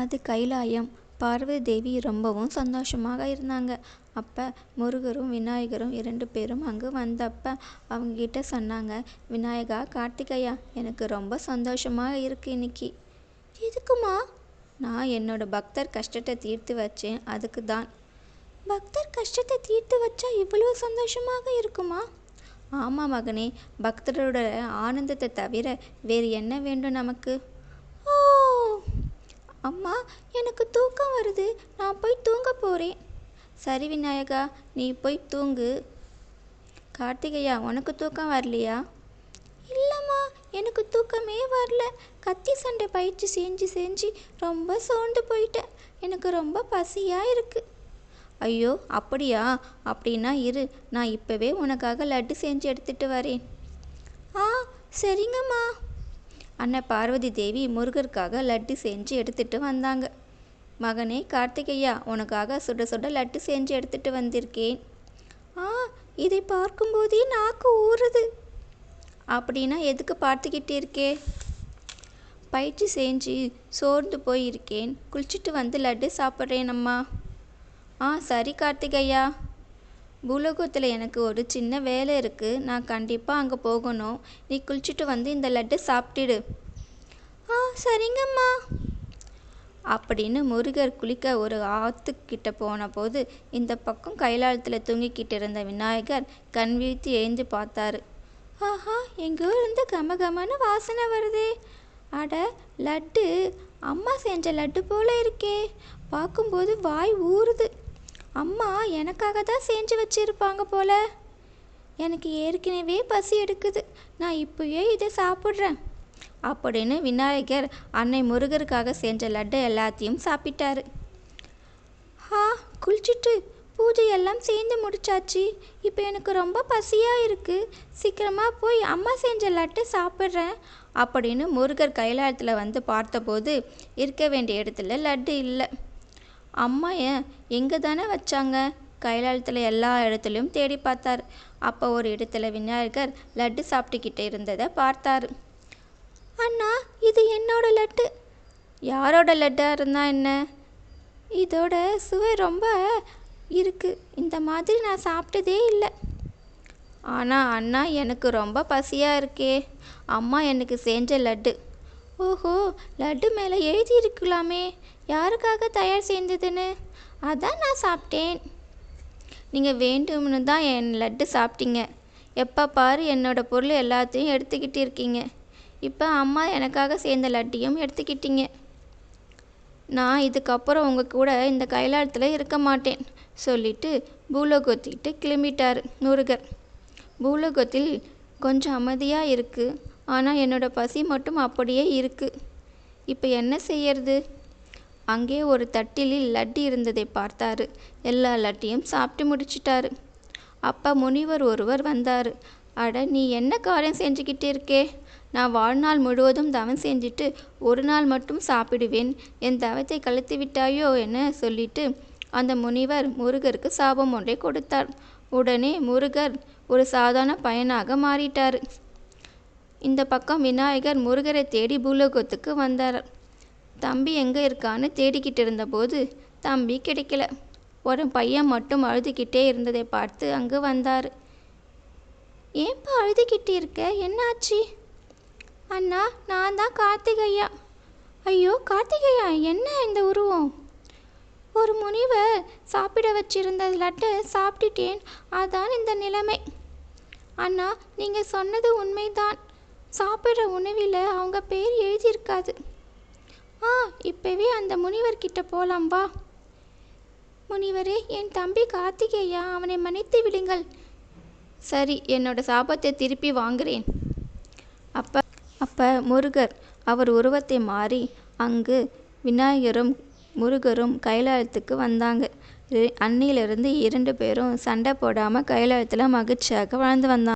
அது கைலாயம். பார்வதி தேவி ரொம்பவும் சந்தோஷமாக இருந்தாங்க. அப்போ முருகரும் விநாயகரும் இரண்டு பேரும் அங்கே வந்தப்போ அவங்கக்கிட்ட சொன்னாங்க விநாயகா கார்த்திகையா எனக்கு ரொம்ப சந்தோஷமாக இருக்கு இன்னைக்கு. எதுக்குமா? நான் என்னோட பக்தர் கஷ்டத்தை தீர்த்து வச்சேன் அதுக்கு தான். பக்தர் கஷ்டத்தை தீர்த்து வச்சா இவ்வளவு சந்தோஷமாக இருக்குமா? ஆமாம் மகனே பக்தரோட ஆனந்தத்தை தவிர வேறு என்ன வேண்டும் நமக்கு? அம்மா எனக்கு தூக்கம் வருது. நான் போய் தூங்க போகிறேன் சரி விநாயகா நீ போய் தூங்கு. கார்த்திகையா உனக்கு தூக்கம் வரலையா? இல்லைம்மா எனக்கு தூக்கமே வரல. கத்தி சண்டை பயிற்சி செஞ்சு செஞ்சு ரொம்ப சோர்ந்து போயிட்டேன். எனக்கு ரொம்ப பசியாக இருக்குது ஐயோ அப்படியா? அப்படின்னா இரு. நான் இப்போவே உனக்காக லட்டு செஞ்சு எடுத்துகிட்டு வரேன். ஆ சரிங்கம்மா. அண்ணன் பார்வதி தேவி முருகருக்காக லட்டு செஞ்சு எடுத்துட்டு வந்தாங்க. மகனே கார்த்திகையா உனக்காக சுட சுட லட்டு செஞ்சு எடுத்துட்டு வந்திருக்கேன். ஆ இதை பார்க்கும்போதே நாக்கு ஊறுது. அப்படின்னா எதுக்கு பார்த்துக்கிட்டு இருக்கே? பயிற்சி செஞ்சு சோர்ந்து போயிருக்கேன். குளிச்சுட்டு வந்து லட்டு சாப்பிட்றேன் அம்மா ஆ சரி கார்த்திகையா. பூலோகத்தில் எனக்கு ஒரு சின்ன வேலை இருக்குது நான் கண்டிப்பாக அங்கே போகணும். நீ குளிச்சுட்டு வந்து இந்த லட்டு சாப்பிட்டுடு. ஆ சரிங்கம்மா. அப்படின்னு முருகர் குளிக்க ஒரு ஆற்றுக்கிட்ட போன போது இந்த பக்கம் கைலாளத்தில் தூங்கிக்கிட்டு இருந்த விநாயகர் கண் விழித்து எழுந்து பார்த்தாரு. ஆஹா எங்கோ இருந்து கம கமன்னு வாசனை வருதே. அட லட்டு. அம்மா செஞ்ச லட்டு போல இருக்கே. பார்க்கும்போது வாய் ஊறுது. அம்மா எனக்காக தான் செஞ்சு வச்சிருப்பாங்க போல. எனக்கு ஏற்கனவே பசி எடுக்குது. நான் இப்போயே இதை சாப்பிட்றேன். அப்படின்னு விநாயகர் அன்னை முருகருக்காக செஞ்ச லட்டு எல்லாத்தையும் சாப்பிட்டாரு. ஹா குளிச்சுட்டு பூஜை எல்லாம் சேர்ந்து முடிச்சாச்சு. இப்போ எனக்கு ரொம்ப பசியாக இருக்குது சீக்கிரமாக போய் அம்மா செஞ்ச லட்டு சாப்பிட்றேன் அப்படின்னு முருகர் கைலாயத்தில் வந்து பார்த்தபோது இருக்க வேண்டிய இடத்துல லட்டு இல்லை. அம்மா ஏன்? எங்கே தானே வச்சாங்க? கைலாயத்தில் எல்லா இடத்துலையும் தேடி பார்த்தார். அப்போ ஒரு இடத்துல விநாயகர் லட்டு சாப்பிட்டுக்கிட்டு இருந்ததை பார்த்தாரு. அண்ணா இது என்னோட லட்டு. யாரோட லட்டாக இருந்தால் என்ன? இதோட சுவை ரொம்ப இருக்கு. இந்த மாதிரி நான் சாப்பிட்டதே இல்லை. ஆனால் அண்ணா எனக்கு ரொம்ப பசியாக இருக்கே. அம்மா எனக்கு செஞ்ச லட்டு. ஓஹோ லட்டு மேலே எழுதி இருக்கலாமே யாருக்காக தயார் செய்ததுன்னு? அதான் நான் சாப்பிட்டேன். நீங்கள் வேண்டும்னு தான் என் லட்டு சாப்பிட்டீங்க. எப்போ பாரு என்னோடய பொருள் எல்லாத்தையும் எடுத்துக்கிட்டு இருக்கீங்க. இப்போ அம்மா எனக்காக சேர்ந்த லட்டையும் எடுத்துக்கிட்டீங்க. நான் இதுக்கப்புறம் உங்கள் கூட இந்த கைலாயத்தில் இருக்க மாட்டேன் சொல்லிட்டு பூலோகத்திட்டு கிளம்பிட்டார் முருகர். பூலோகத்தில் கொஞ்சம் அமைதியாக இருக்குது ஆனால் என்னோடய பசி மட்டும் அப்படியே இருக்குது இப்போ என்ன செய்யறது? அங்கே ஒரு தட்டிலில் லட்டு இருந்ததை பார்த்தாரு. எல்லா லட்டியும் சாப்பிட்டு முடிச்சிட்டாரு. அப்போ முனிவர் ஒருவர் வந்தார். அட நீ என்ன காரியம் செஞ்சுக்கிட்டு இருக்கே? நான் வாழ்நாள் முழுவதும் தவம் செஞ்சுட்டு ஒரு நாள் மட்டும் சாப்பிடுவேன். என் தவத்தை கழித்து விட்டாயோ என சொல்லிட்டு அந்த முனிவர் முருகருக்கு சாபம் ஒன்றை கொடுத்தார். உடனே முருகர் ஒரு சாதாரண பயனாக மாறிட்டார். இந்த பக்கம் விநாயகர் முருகரை தேடி பூலோகத்துக்கு வந்தார். தம்பி எங்கே இருக்கான்னு தேடிக்கிட்டு இருந்தபோது தம்பி கிடைக்கல. ஒரு பையன் மட்டும் அழுதுகிட்டே இருந்ததை பார்த்து அங்கே வந்தார். ஏன்பா அழுதுகிட்டு இருக்க? என்னாச்சு? அண்ணா நான் தான் கார்த்திகையா. ஐயோ கார்த்திகையா என்ன இந்த உருவம்? ஒரு முனிவர் சாப்பிட வச்சிருந்த லட்டு சாப்பிட்டுட்டேன். அதான் இந்த நிலைமை. அண்ணா நீங்கள் சொன்னது உண்மைதான். சாப்பிட்ற உணவில் அவங்க பேர் எழுதியிருக்காது. ஆ இப்போவே அந்த முனிவர்கிட்ட போலாம் வா. முனிவரே என் தம்பி கார்த்திகேயா அவனை மன்னித்து விடுங்கள். சரி என்னோட சாபத்தை திருப்பி வாங்குறேன். அப்ப அப்ப முருகர் அவர் உருவத்தை மாறி அங்கு விநாயகரும் முருகரும் கைலாயத்துக்கு வந்தாங்க. அன்னையிலிருந்து அன்னியிலிருந்து இரண்டு பேரும் சண்டை போடாமல் கைலாயத்தில் மகிழ்ச்சியாக வாழ்ந்து வந்தாங்க